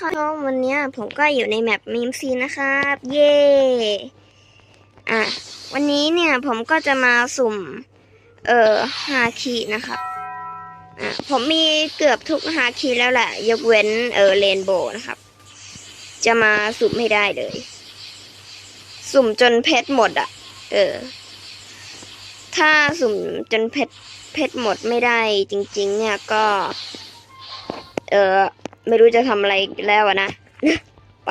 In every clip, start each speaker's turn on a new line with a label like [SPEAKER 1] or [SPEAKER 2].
[SPEAKER 1] ค่ะวันนี้ผมก็อยู่ในแมปมีมซีนะครับ เย่อะ วันนี้เนี่ยผมก็จะมาสุ่ม เอ่อฮาคีนะครับ อะ ผมมีเกือบทุกฮาคีแล้วแหละ ยกเว้น เออเรนโบว์นะครับ จะมาสุ่มให้ได้เลย สุ่มจนเพชรหมด อะ เออ ถ้าสุ่มจนเพชรเพชรหมดไม่ได้จริง ๆ เนี่ยก็ เออ ไม่รู้จะทำอะไรแล้วอะนะ ไป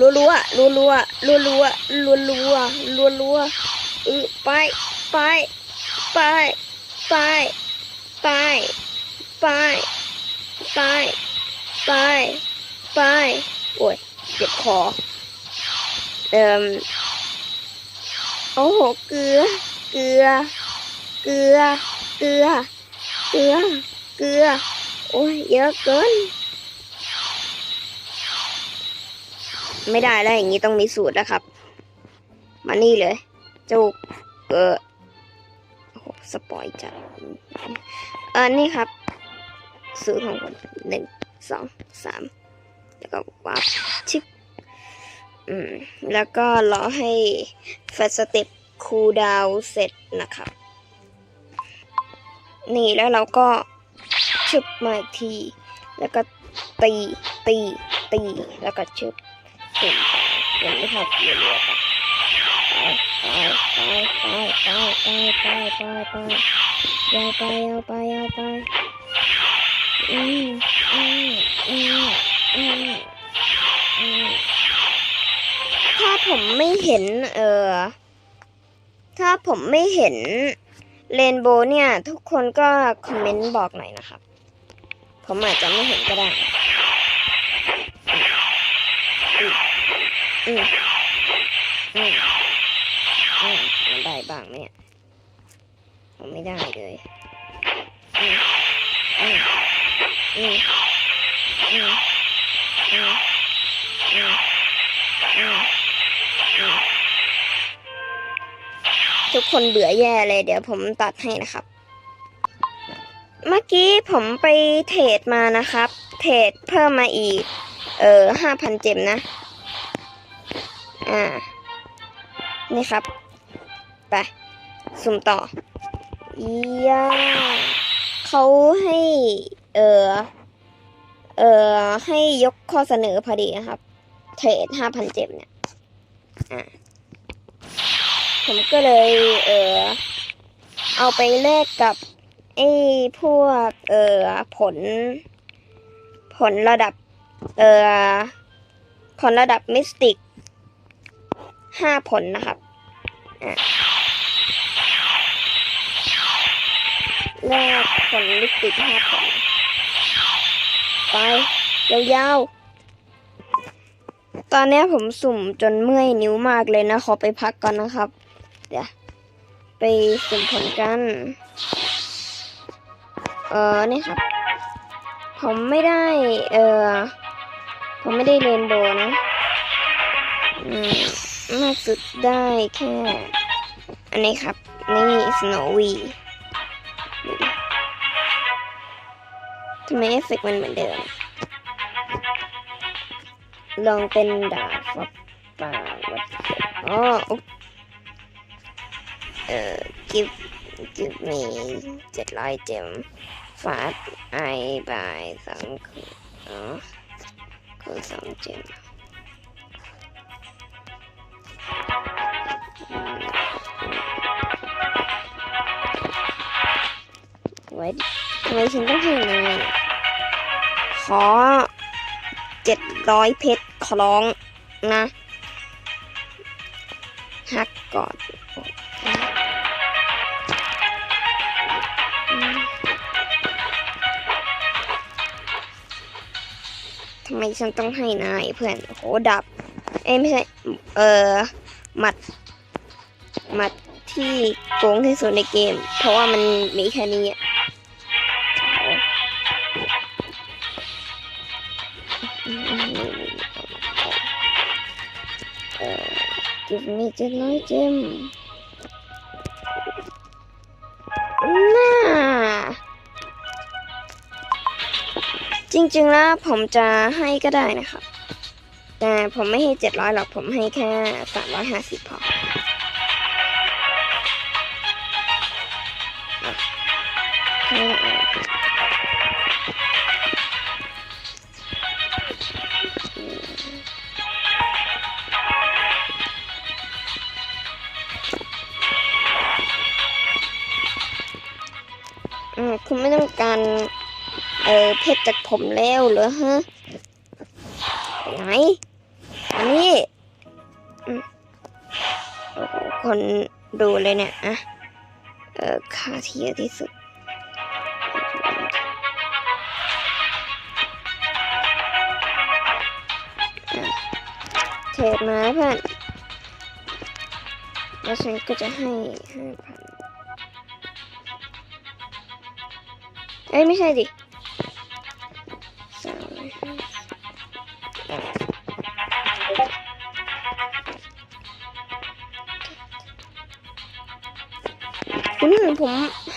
[SPEAKER 1] รัวรัวรัวรัวรัวรัวรัวรัวรัวรัวเออไปไปไปไปไปไปไปไปไปโอ้ยเจ็บคอเอ่มโอ้โหเกลือ เกลือ เกลือ เกลือ เกลือ เกลือ โอ้ยเยอะเกิน ไม่ได้แล้วอย่างนี้ต้องมีสูตรแล้วครับ มานี่เลยเจ้าเออโอ้โหสปอยจัดเออนี่ครับ สูตรของผมหนึ่งสองสามแล้วก็วับชิปอืมแล้วก็รอให้แฟสเต็ปคูดาวเสร็จนะครับ นี่แล้วเราก็ ชึบมาอีกที แล้วก็ตีตีตีแล้วก็ชึบตุ่มไปอย่างนี้ครับเรื่อยๆไปไปไปไปไปไปไปไปยาวไปยาวไปยาวไปอืมอืมอืมอืมอืมถ้าผมไม่เห็นเออถ้าผมไม่เห็นเรนโบว์เนี่ย ทุกคนก็คอมเมนต์บอกหน่อยนะครับ ผมอาจจะไม่เห็นก็ได้อืมอืมอืมมันได้บ้างเนี่ยผมไม่ได้เลยอืมอืมอืมอืมอืมอืมทุกคนเบื่อแย่เลย เดี๋ยวผมตัดให้นะครับ กี้ผมไปเทรดมานะครับ เทรดเพิ่มมาอีก เออห้าพันเจมนะ อ่า นี่ครับ ไป สุ่มต่อเยาเขาให้ เออ เออ ให้ยกข้อเสนอพอดีนะครับ เทรดห้าพันเจมเนี่ย อ่า ผมก็เลย เออ เอาไปแลกกับ ไอ้พวกเอ่อผล ผลระดับ เอ่อผลระดับมิสติกห้าผลนะครับอะแลกผลมิสติกห้าผล ไป ยาวๆ ตอนนี้ผมสุ่มจนเมื่อยนิ้วมากเลยนะ ขอไปพักก่อนนะครับ เดี๋ยว ไปสุ่มผลกัน เออนี่ครับ ผมไม่ได้ เออผมไม่ได้เรนโบนะอืมมาสุดได้แค่ อันนี้ครับ นี่สโนวีทำไมเอฟเฟกต์มันเหมือนเดิม ลองเป็นดาบฟับปาวัดอ๋อเออ give give me เจ็ดร้อยเจม ฟาดไอบายสองคืออ๋อคือสองเจมไว้ทำไมฉันต้องให้นายขอเจ็ดร้อยเพชรขอร้องนะ ทำไมฉันต้องให้นายเพื่อนโหดับ เอ้ไม่ใช่ เออหมัดหมัดที่โกงที่สุดในเกม เพราะว่ามันมีแค่นี้อะเออจุดมีเจ็ดร้อยเจม ริงๆแล้วผมจะให้ก็ได้นะครับ แต่ผมไม่ให้เจ็ดร้อยหรอกผมให้แค่สามร้อยห้าสิบพออืมคุณไม่ต้องการ เออเพชรจากผมแล้วเหรอฮะไหนอันนี้คนดูเลยเนี่ยอะเออค่าที่เยที่สุดเทรดมาเพื่อนแล้วฉันก็จะให้ห้าพันเอ้ยไม่ใช่ดิ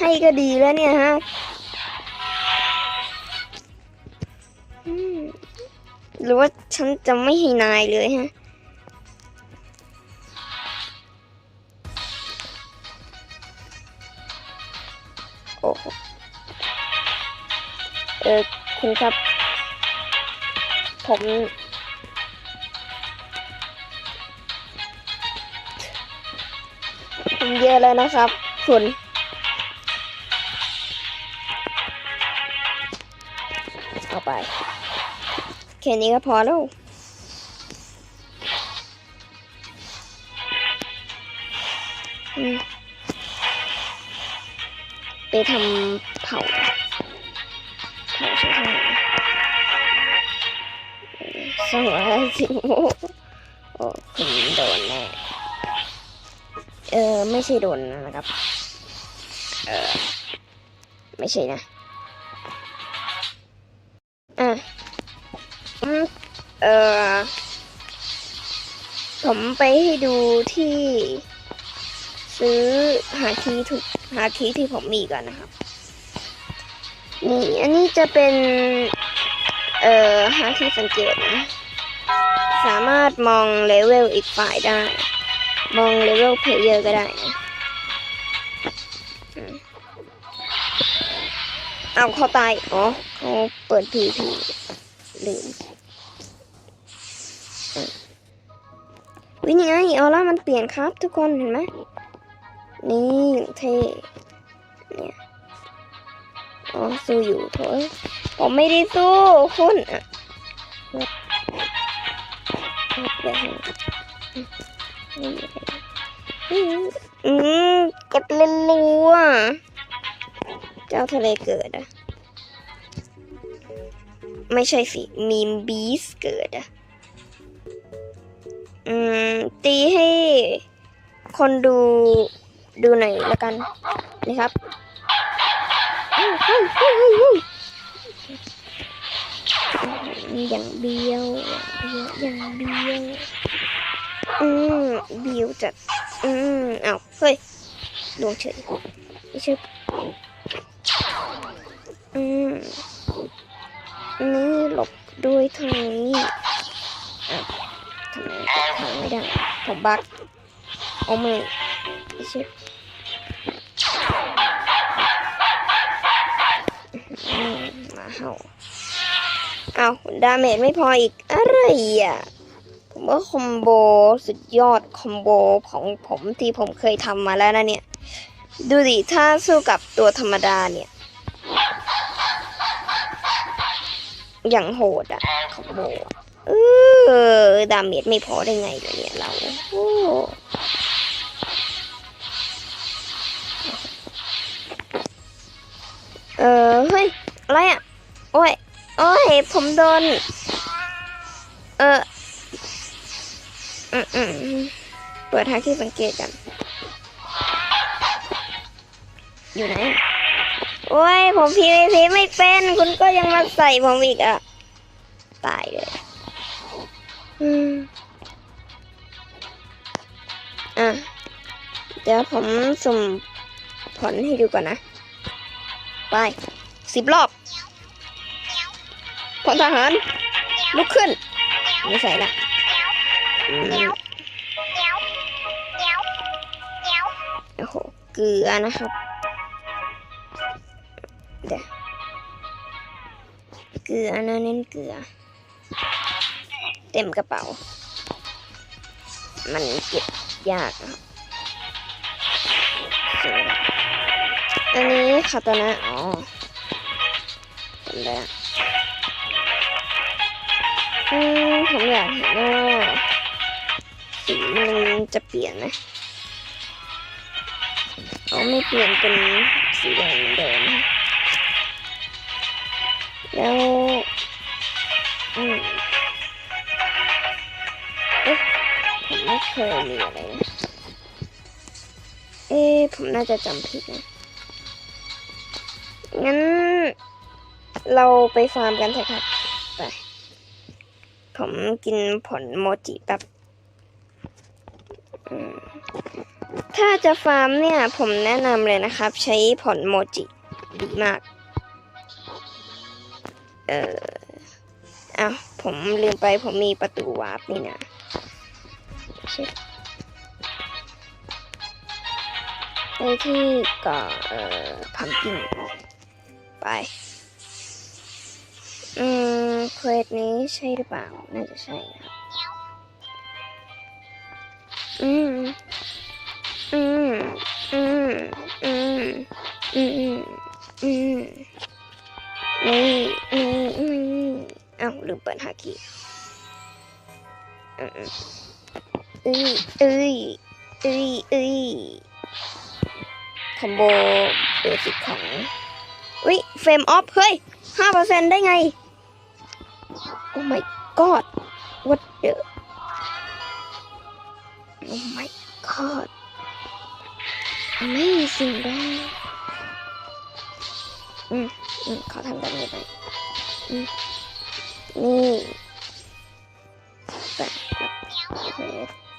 [SPEAKER 1] ให้ก็ดีแล้วเนี่ยฮะหรือว่าฉันจะไม่ให้นายเลยฮะ โอ้เออคุณครับ ผมผมเยอะแล้วนะครับ คุณ ไป แค่นี้ก็พอแล้วไปทำเผาเผาใช่ไหมสองร้อยสิบโอโอ้คุณโดนแน่เออ ไม่ใช่โดนนะครับ เออ ไม่ใช่นะ เออผมไปให้ดูที่ซื้อหาคีถูกหาคีที่ผมมีก่อนนะครับ นี่อันนี้จะเป็น เอ่อหาทีสังเกตนะ สามารถมองเลเวลอีกฝ่ายได้ มองเลเวลเพลเยอร์ก็ได้นะเอาเขาตาย อ๋อเขาเปิดพีพีลืม วินี่ไงออร่ามันเปลี่ยนครับทุกคนเห็นไหมนี่เท่เนี่ยอ๋อสู้อยู่โถยผมไม่ได้สู้คุณอะอืมกดเล่นรัวเจ้าทะเลเกิดอะไม่ใช่สิมีมบีสเกิดอะ อืม ตีให้คนดูดูหน่อยละกันนะครับอย่างเบียวอย่างเบียวอย่างเบียวอืมเบียวจัดอืมเอาเฮ้ยดวงเฉยไม่ใช่อืมนี่หลบด้วยทางนี้ำไมกดทางไม่ได้ผมบักเอามือไม่ใช่อมาเห่าเอาดาเมจไม่พออีก อะไรอะ ผมว่าคอมโบสุดยอดคอมโบของผมที่ผมเคยทำมาแล้วนะเนี่ย ดูดิ ถ้าสู้กับตัวธรรมดาเนี่ย อย่างโหดอะคอมโบอะ เออดาเมจไม่พอได้ไงล่ะเนี่ยเราโอ้เออเฮ้ยอะไรอะ โอ้ย โอ้ย ผมโดน เอออืมอืมเปิดทางที่สังเกตกัน อยู่ไหน โอ้ย ผมพีไม่พีไม่เป็น คุณก็ยังมาใส่ผมอีกอะ ตายเลย อืมอะ เดี๋ยวผมสุ่มผลให้ดูก่อนนะ ไปสิบรอบพลทหาร ลุกขึ้น ไม่ใส่ละโอ้โห เกลือนะครับ เดี๋ยว เกลือนะเน้นเกลือ เต็มกระเป๋า มันเก็บยากนะคะอันนี้คาตานะอ๋อจำได้อืมผมอยากเห็นว่าสีมันจะเปลี่ยนไหมเอาไม่เปลี่ยนเป็นสีแดงเหมือนเดิมแล้ว อืม เคยมีอะไรนะเอ๊ผมน่าจะจำผิดนะ งั้น เราไปฟาร์มกันเถอะครับไปผมกินผลโมจิแป๊บถ้าจะฟาร์มเนี่ย ผมแนะนำเลยนะครับ ใช้ผลโมจิดีมาก เอออ้าวผมลืมไปผมมีประตูวาร์ปนี่นะ ช็คไปที่เก่อเอ่อพัมกินไป อืมเควสนี้ใช่หรือเปล่า น่าจะใช่ครับอืม อืม อืม อืม อืม อืม นี่ นี่ นี่อ้าลืมเปิดฮากิอืม เอ้ยเอ้ยเอ้ยเอ้ยคอมโบเบสิกของอุ้ยเฟรมออฟเฮ้ยห้าเปอร์เซ็นได้ไง โอ้ my god what the oh my god amazing ได้อืมอืมขอทำแบบนี้ไปอืมนี่แบบเคว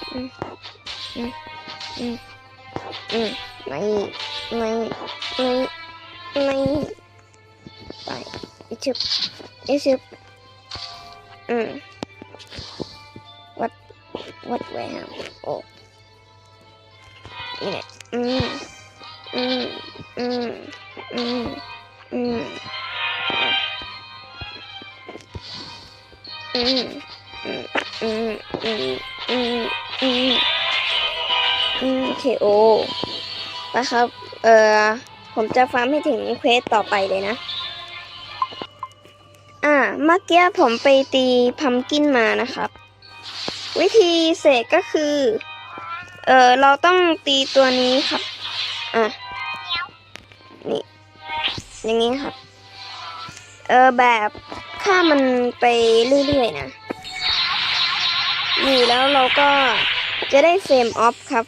[SPEAKER 1] สอืมอืมอืมอืมไม่ไม่ไม่ไม่ไปอีชึบอีชึบอืม what what where โอ้นี่แหละอืมอืม อืมอืมเคโอไปครับ เอ่อ ผมจะฟาร์มให้ถึงเควสต่อไปเลยนะ อ่า เมื่อกี้ผมไปตีพัมกินมานะครับ วิธีเสกก็คือ เอ่อ เราต้องตีตัวนี้ครับ อะ นี่ อย่างนี้ครับ เออ แบบฆ่ามันไปเรื่อยๆนะนี่แล้วเราก็ จะได้เฟรมออฟครับ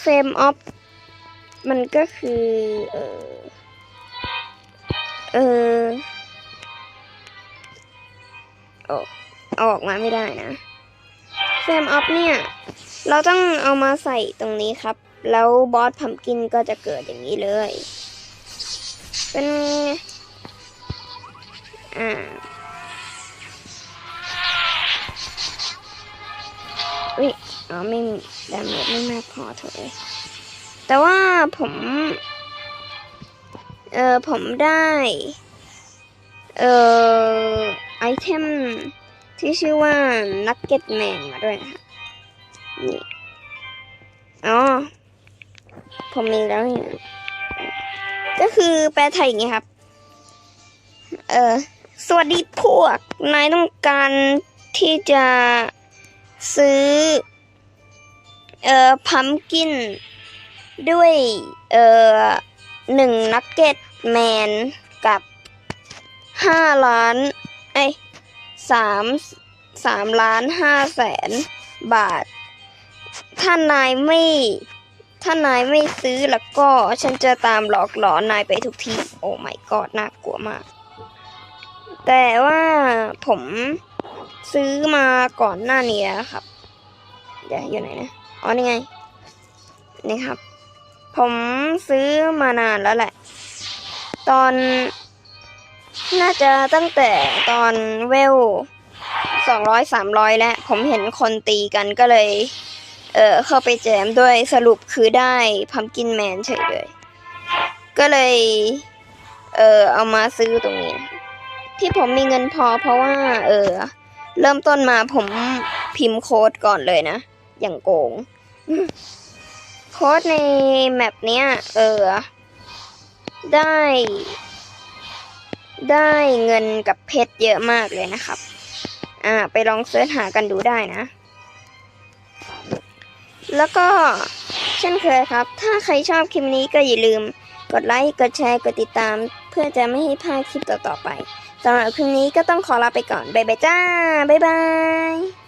[SPEAKER 1] เฟรมออฟมันก็คือ เออเออออาออกมาไม่ได้นะเฟรมออฟเนี่ย เราต้องเอามาใส่ตรงนี้ครับ แล้วบอสพัมกินก็จะเกิดอย่างนี้เลย เป็นอ่า อ๋อไม่ดาเมจไม่มากพอเถอะแต่ว่าผม เออผมได้ เออไอเทมที่ชื่อว่า Nugget Man มาด้วยนะคะนี่ อ๋อ ผมมีแล้วนี่ก็คือแปลไทยอย่างนี้ครับ เออสวัสดีพวก นายต้องการที่จะซื้อ เอ่อพัมกิน ด้วยเอ่อหนึ่งนักเก็ตแมนกับห้าล้านเอ้สามสามล้านห้าแสนบาท ถ้านายไม่ ถ้านายไม่ซื้อแล้วก็ฉันจะตามหลอกหลอนนายไปทุกที่โอ้ my god น่ากลัวมาก แต่ว่าผมซื้อมาก่อนหน้านี้แล้วครับ เดี๋ยวอยู่ไหนนะ อ๋อนี่ไง นี่ครับ ผมซื้อมานานแล้วแหละ ตอน น่าจะตั้งแต่ตอนเวลสองร้อยสามร้อยแล้ว ผมเห็นคนตีกันก็เลย เออเข้าไปแจมด้วยสรุปคือได้พัมกินแมนเฉยเลย ก็เลย เออเอามาซื้อตรงนี้ ที่ผมมีเงินพอเพราะว่า เออเริ่มต้นมาผมพิมพ์โค้ดก่อนเลยนะ อย่างโกงโค้ดในแมปเนี้ย เออ ได้ ได้เงินกับเพชรเยอะมากเลยนะครับ อ่า ไปลองเสิร์ชหากันดูได้นะ แล้วก็เช่นเคยครับ ถ้าใครชอบคลิปนี้ก็อย่าลืม กดไลค์ กดแชร์ กดติดตาม เพื่อจะไม่ให้พลาดคลิปต่อๆไปสำหรับคลิปนี้ก็ต้องขอลาไปก่อน บ๊ายบายจ้า บ๊ายบาย